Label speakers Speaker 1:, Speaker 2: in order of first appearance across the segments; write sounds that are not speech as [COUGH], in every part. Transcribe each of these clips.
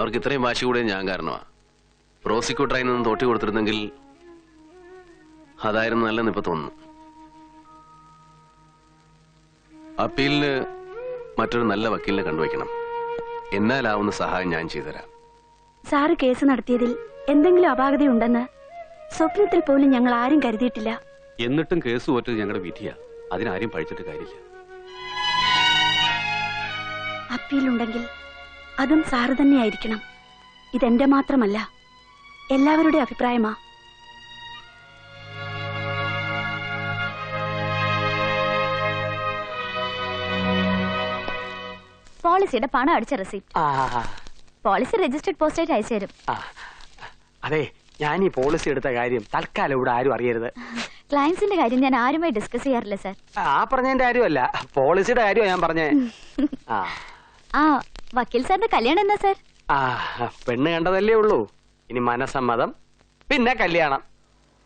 Speaker 1: അവർക്ക് ഇത്രയും വാശി കൂടെ ഞാൻ കാരണമാ. പ്രോസിക്യൂട്ടറായി നിന്ന് തോട്ടി കൊടുത്തിരുന്നെങ്കിൽ അതായിരുന്നു നല്ലെന്ന് ഇപ്പൊ തോന്നുന്നു. അപ്പീലിന് മറ്റൊരു നല്ല വക്കീലിനെ കണ്ടുവയ്ക്കണം. എന്നാലാവുന്ന സഹായം ഞാൻ ചെയ്തുതരാം.
Speaker 2: സാറ് കേസ് നടത്തിയതിൽ എന്തെങ്കിലും അപാകതയുണ്ടെന്ന് സ്വപ്നത്തിൽ പോലും ഞങ്ങൾ ആരും കരുതിയിട്ടില്ല.
Speaker 3: എന്നിട്ടും കേസ് തോറ്റത് ഞങ്ങളുടെ വിധിയാ. അതിനാരും പഴിച്ചിട്ട് കാര്യമില്ല.
Speaker 2: അപ്പീലുണ്ടെങ്കിൽ അതും സാറ് തന്നെയായിരിക്കണം. ഇതെന്റെ മാത്രമല്ല എല്ലാവരുടെ അഭിപ്രായമാ.
Speaker 4: പോളിസിയുടെ പണം അടിച്ച റെസിപ്റ്റ്. പോളിസി രജിസ്റ്റർഡ് പോസ്റ്റായിട്ട് അയച്ചു തരും
Speaker 5: അതെ ഞാൻ ഈ പോളിസി എടുത്ത കാര്യം തൽക്കാലം ഇവിടെ ആരും അറിയരുത്.
Speaker 4: ക്ലയൻസിന്റെ കാര്യം ഞാൻ ആരുമായി ഡിസ്കസ് ചെയ്യാറില്ല സാർ.
Speaker 5: ആ പറഞ്ഞതിന്റെ കാര്യമല്ല. പോളിസിയുടെ കാര്യമാണ് ഞാൻ പറഞ്ഞേ. [LAUGHS] ആ.
Speaker 4: ആ വക്കീൽ സാറിന്റെ കല്യാണം എന്നാ സാർ?
Speaker 5: ആ പെണ്ണ് കണ്ടതല്ലേ ഉള്ളൂ. ഇനി മനസമ്മതം പിന്നെ കല്യാണം.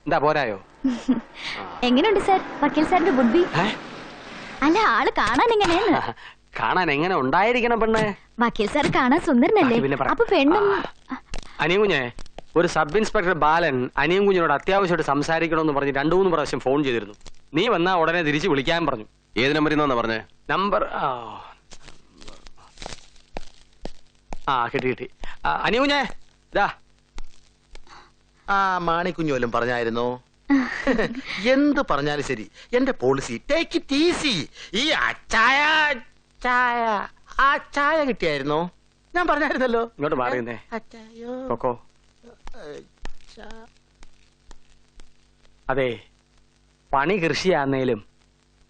Speaker 5: എന്താ പോരായോ? [LAUGHS]
Speaker 4: എങ്ങനെയുണ്ട് സാർ? വക്കീൽ സാറിന്റെ ബുദ്ധി അല്ല ആൾ കാണാൻ എങ്ങനെ [LAUGHS]
Speaker 5: കാണാൻ എങ്ങനെ ഉണ്ടായിരിക്കണം പെണ്ണ്?
Speaker 4: വക്കീൽ സാർ കാണാൻ സുന്ദരനല്ലേ?
Speaker 5: ആ, പിന്നെ പറ.
Speaker 4: അപ്പൊ പെണ്ണും
Speaker 5: അനിയും അനിയൻ കുഞ്ഞെ ഒരു സബ് ഇൻസ്പെക്ടർ ബാലൻ അനിയും കുഞ്ഞിനോട് അത്യാവശ്യമായിട്ട് സംസാരിക്കണമെന്ന് പറഞ്ഞ് രണ്ടു മൂന്ന് പ്രാവശ്യം ഫോൺ ചെയ്തിരുന്നു. നീ വന്നാ ഉടനെ തിരിച്ചു വിളിക്കാൻ പറഞ്ഞു.
Speaker 1: ഏത് നമ്പറിൽ നിന്നാ പറഞ്ഞേ?
Speaker 5: നമ്പർ ആ ആ കിട്ടി കിട്ടി. അനിയുഞ്ഞേ ഇതാ
Speaker 6: ആ മാണിക്കുഞ്ഞോലും പറഞ്ഞായിരുന്നു പറഞ്ഞായിരുന്നോ? [LAUGHS] എന്ത് പറഞ്ഞാലും ശരി. എന്റെ പോളിസി ടേക്ക് ഇറ്റ് ഈസി ഈ അച്ചായ ചായ ആ ചായ കിട്ടിയായിരുന്നോ? ഞാൻ പറഞ്ഞായിരുന്നല്ലോ.
Speaker 5: ഇങ്ങോട്ട് മാറിയുന്നേ. കൊക്കോ അതെ പണി കൃഷിയാന്നേലും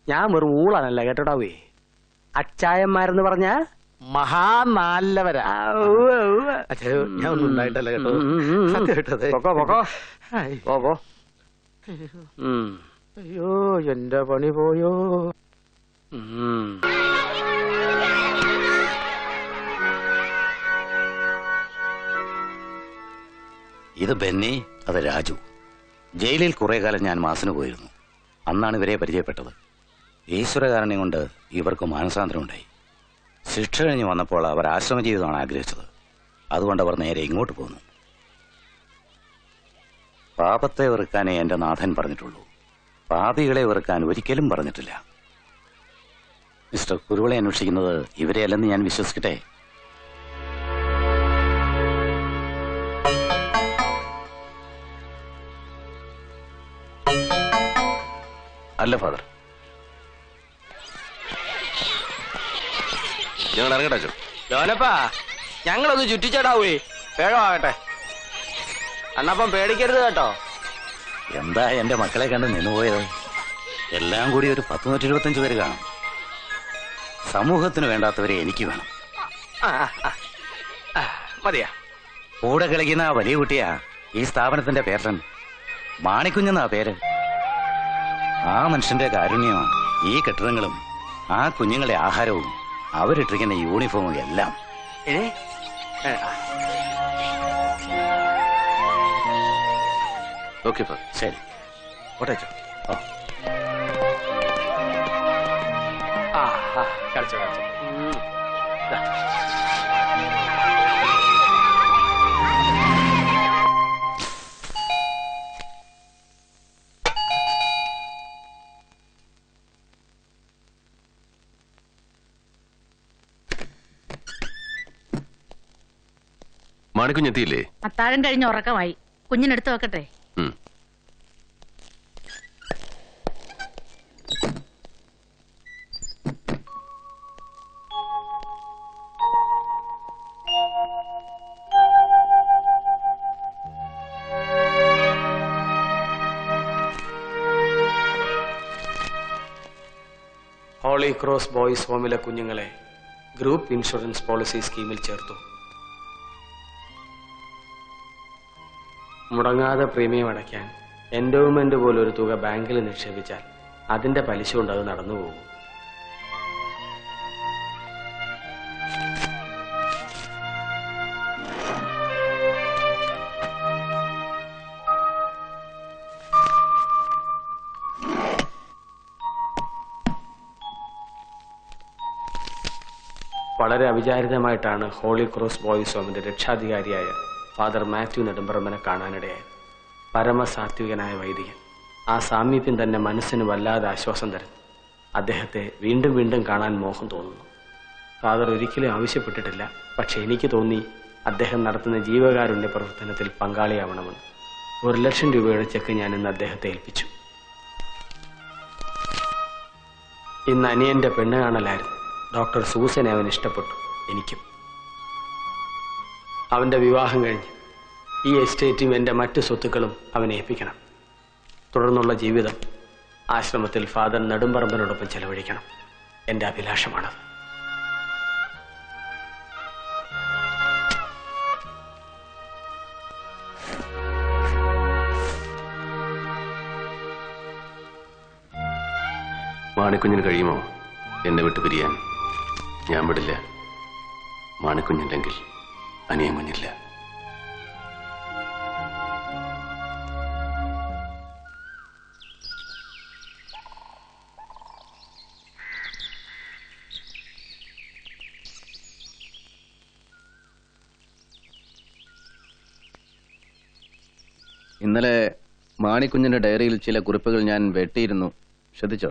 Speaker 5: ഞാൻ വെറും ഊളാനല്ല കേട്ടോടാവേ. അച്ചായന്മാരെന്ന് പറഞ്ഞ
Speaker 6: മഹാനാല്ലവരാ. അച്ഛാ ഞാൻ ഒന്നും ഉണ്ടായിട്ടല്ല കേട്ടോ. സത്യം കേട്ടത്. അയ്യോ. എന്റെ പണി പോയോ.
Speaker 7: ഇത് ബെന്നി അത് രാജു. ജയിലിൽ കുറെ കാലം ഞാൻ മാസിന് പോയിരുന്നു. അന്നാണ് ഇവരെ പരിചയപ്പെട്ടത്. ഈശ്വരകാരുണ്യം കൊണ്ട് ഇവർക്ക് മാനസാന്തരം ഉണ്ടായി ശിക്ഷ കഴിഞ്ഞ് വന്നപ്പോൾ അവർ ആശ്രമ ജീവിതമാണ് ആഗ്രഹിച്ചത്. അതുകൊണ്ട് അവർ നേരെ ഇങ്ങോട്ട് പോന്നു. പാപത്തെ വെറുക്കാനേ എന്റെ നാഥൻ പറഞ്ഞിട്ടുള്ളൂ. പാപികളെ വെറുക്കാൻ ഒരിക്കലും പറഞ്ഞിട്ടില്ല. മിസ്റ്റർ കുരുവിളെ അന്വേഷിക്കുന്നത് ഇവരെയല്ലെന്ന് ഞാൻ വിശ്വസിക്കട്ടെ?
Speaker 1: അല്ല ഫാദർ. ഞങ്ങൾ ഇറങ്ങട്ടെ അച്ഛൻ.
Speaker 5: ലോനപ്പാ ഞങ്ങളൊന്ന് ചുറ്റിച്ചേടാവേ വേഗമാകട്ടെ അണ്ണപ്പം പേടിക്കരുത് കേട്ടോ.
Speaker 7: എന്താ എന്റെ മക്കളെ കണ്ട് നിന്നുപോയത് എല്ലാം കൂടി ഒരു പത്ത് നൂറ്റി ഇരുപത്തഞ്ച് പേര് കാണും. സമൂഹത്തിന് വേണ്ടാത്തവരെ എനിക്ക് വേണം.
Speaker 5: ആ, ആ, ആ. ആ, മതിയാ.
Speaker 7: കൂടെ കളിക്കുന്ന ആ വലിയ കുട്ടിയാ ഈ സ്ഥാപനത്തിന്റെ പേരൻ. മാണിക്കുഞ്ഞെന്നാ പേര്. ആ മനുഷ്യന്റെ കാരുണ്യമാണ് ഈ കെട്ടിടങ്ങളും ആ കുഞ്ഞുങ്ങളുടെ ആഹാരവും. അവരിട്ടിരിക്കുന്ന യൂണിഫോമും എല്ലാം.
Speaker 5: ഏ.
Speaker 1: ഓക്കെ ഫാദർ
Speaker 7: ശരി. ആ,
Speaker 5: ആ, കളിച്ചോ കളിച്ചോ.
Speaker 1: മാണിക്കുഞ്ഞെത്തിയില്ലേ?
Speaker 8: അത്താഴം കഴിഞ്ഞ ഉറക്കമായി. കുഞ്ഞിനെടുത്ത് വെക്കട്ടെ.
Speaker 5: ഹോളി ക്രോസ് ബോയ്സ് ഹോമിലെ കുഞ്ഞുങ്ങളെ ഗ്രൂപ്പ് ഇൻഷുറൻസ് പോളിസി സ്കീമിൽ ചേർത്തു. മുടങ്ങാതെ പ്രീമിയം അടയ്ക്കാൻ എൻഡോവ്മെന്റ് പോലൊരു തുക ബാങ്കിൽ നിക്ഷേപിച്ചാൽ അതിന്റെ പലിശ കൊണ്ട് അത് നടന്നു പോകും വളരെ അവിചാരിതമായിട്ടാണ് ഹോളി ക്രോസ് ബോയ്സ് ഹോമിന്റെ രക്ഷാധികാരിയായ ഫാദർ മാത്യു നെടുമ്പറമ്പനെ കാണാനിടയായി. പരമസാത്വികനായ വൈദികൻ. ആ സാമീപ്യം തന്നെ മനസ്സിന് വല്ലാതെ ആശ്വാസം തരുന്നു. അദ്ദേഹത്തെ വീണ്ടും വീണ്ടും കാണാൻ മോഹം തോന്നുന്നു. ഫാദർ ഒരിക്കലും ആവശ്യപ്പെട്ടിട്ടില്ല. പക്ഷെ എനിക്ക് തോന്നി അദ്ദേഹം നടത്തുന്ന ജീവകാരുണ്യ പ്രവർത്തനത്തിൽ പങ്കാളിയാവണമെന്ന്. ഒരു ലക്ഷം രൂപയുടെ ചെക്ക് ഞാൻ ഇന്ന് അദ്ദേഹത്തെ ഏൽപ്പിച്ചു. ഇന്ന് അനിയന്റെ പെണ്ണ് കാണലായിരുന്നു. ഡോക്ടർ സൂസനെ അവൻ ഇഷ്ടപ്പെട്ടു. എനിക്കും. അവന്റെ വിവാഹം കഴിഞ്ഞ് ഈ എസ്റ്റേറ്റും എന്റെ മറ്റു സ്വത്തുക്കളും അവനെ ഏൽപ്പിക്കണം. തുടർന്നുള്ള ജീവിതം ആശ്രമത്തിൽ ഫാദർ നെടുമ്പറമ്പനോടൊപ്പം ചെലവഴിക്കണം. എന്റെ അഭിലാഷമാണ്.
Speaker 1: മാണിക്കുഞ്ഞിന് കഴിയുമോ? എന്നെ വിട്ടു പിരിയാൻ. ഞാൻ വിടില്ല. മാണിക്കുഞ്ഞില്ലെങ്കിൽ. അനിയൻ കുഞ്ഞില്ല
Speaker 9: ഇന്നലെ മാണിക്കുഞ്ഞിന്റെ ഡയറിയിൽ ചില കുറിപ്പുകൾ ഞാൻ വെട്ടിയിരുന്നു. ശ്രദ്ധിച്ചോ?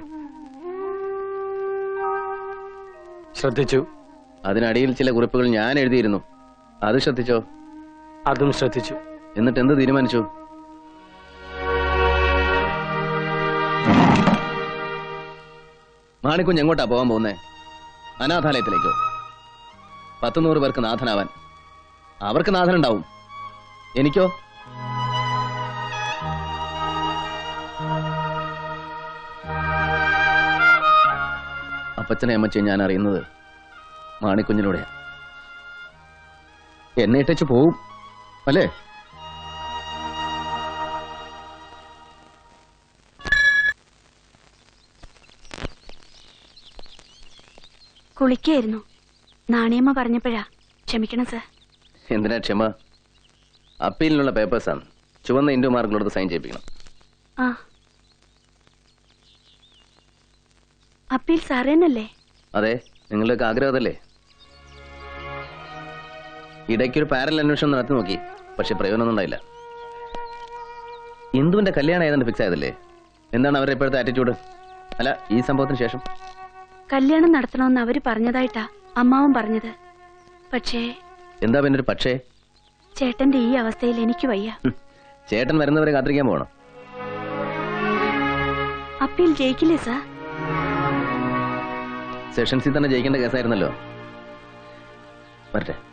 Speaker 5: ശ്രദ്ധിച്ചു.
Speaker 9: അതിനടിയിൽ ചില കുറിപ്പുകൾ ഞാൻ എഴുതിയിരുന്നു. അത് ശ്രദ്ധിച്ചോ?
Speaker 5: അതും ശ്രദ്ധിച്ചു.
Speaker 9: എന്നിട്ട് എന്ത് തീരുമാനിച്ചു? മാണിക്കുഞ്ഞ് എങ്ങോട്ടാ പോകാൻ പോകുന്നേ? അനാഥാലയത്തിലേക്കോ? പത്തുനൂറ് പേർക്ക് നാഥനാവാൻ. അവർക്ക് നാഥനുണ്ടാവും. എനിക്കോ? അപ്പച്ചനെ അമ്മച്ചെ ഞാൻ അറിയുന്നത് മാണിക്കുഞ്ഞിലൂടെയാ. എന്നെ ഇട്ടേച്ച് പോവും. അല്ലേ?
Speaker 2: കുളിക്കായിരുന്നു. നാണിയമ്മ പറഞ്ഞപ്പോഴാ ക്ഷമിക്കണം സർ.
Speaker 9: എന്തിനാ ക്ഷമ? അപ്പീലിനുള്ള പേപ്പേഴ്സാണ്. ചുവന്ന ഇൻഡു മാർക്കിനോട് സൈൻ ചെയ്യിപ്പിക്കണം.
Speaker 2: ആ. അപ്പീൽ സാറേന്നല്ലേ?
Speaker 9: അതെ നിങ്ങളുടെയൊക്കെ ആഗ്രഹം അതല്ലേ ഇടയ്ക്കൊരു പാരൽ അന്വേഷണം നടത്തി നോക്കി. പക്ഷെ പ്രയോജനമൊന്നും ഉണ്ടായില്ല. ഇന്ദുവിന്റെ കല്യാണം ഏതാണ്ട് ഫിക്സ് ആയതല്ലേ? എന്താണ് അവരുടെ ഇപ്പോഴത്തെ ആറ്റിറ്റ്യൂഡ് അല്ല ഈ സംഭവത്തിന് ശേഷം?
Speaker 2: കല്യാണം നടത്തണമെന്ന് അവർ പറഞ്ഞതായിട്ടാ അമ്മാവും പറഞ്ഞത്. പക്ഷേ
Speaker 9: എന്താ പിന്നെ ഒരു പക്ഷേ?
Speaker 2: ചേട്ടന്റെ ഈ അവസ്ഥയിൽ എനിക്ക് വയ്യ.
Speaker 9: ചേട്ടൻ വരുന്നവരെ കാത്തിരിക്കാൻ പോകണം.
Speaker 2: Appeal ജയിക്കില്ലേ sir?
Speaker 9: സെഷൻസിൽ തന്നെ ജയിക്കേണ്ട കേസായിരുന്നല്ലോ. വരട്ടെ.